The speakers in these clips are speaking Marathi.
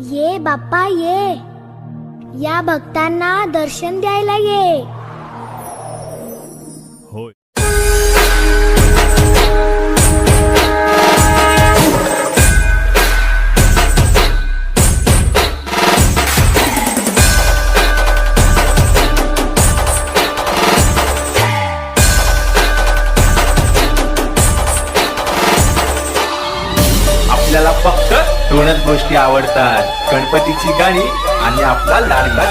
ये बाप्पा ये. या भक्तांना दर्शन द्यायला ये. होय. आपल्याला फक्त दोनच गोष्टी आवडतात. गणपतीची गाणी आणि आपला लाडका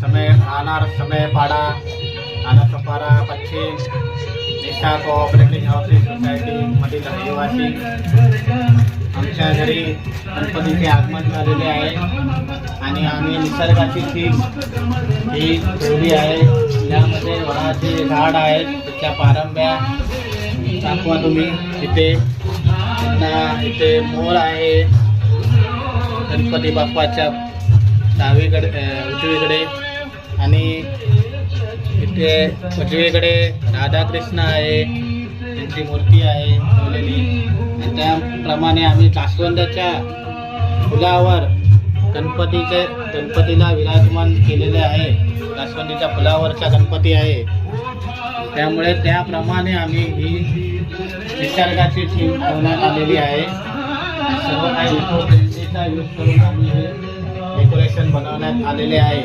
समय राहणार समय पाडा. आना कपारा पश्चिम निशा कोऑपरेटिव्ह हाऊसिंग सोसायटीमधील रहिवासी आमच्या घरी गणपतीचे आगमन झालेले आहे. आणि आम्ही निसर्गाची थीम ही ठेवली आहे. यामध्ये वडाचे झाड आहेत त्याच्या पारंब्या दाखवा तुम्ही इथे पुन्हा इथे मोर आहे गणपती बाप्पाच्या डावीकडे उजवीकडे आणि इथे उजवीकडे राधाकृष्ण आहे त्यांची मूर्ती आहे ठेवलेली. आणि त्याप्रमाणे आम्ही जास्वंदाच्या फुलावर गणपतीचे गणपतीला विराजमान केलेले आहे. जास्वंदीच्या फुलावरचा गणपती आहे. त्यामुळे त्याप्रमाणे आम्ही ही निसर्गाची थीम ठेवण्यात आलेली आहे. सर्व काही इको यूज करून आम्ही हे डेकोरेशन बनवण्यात आलेले आहे.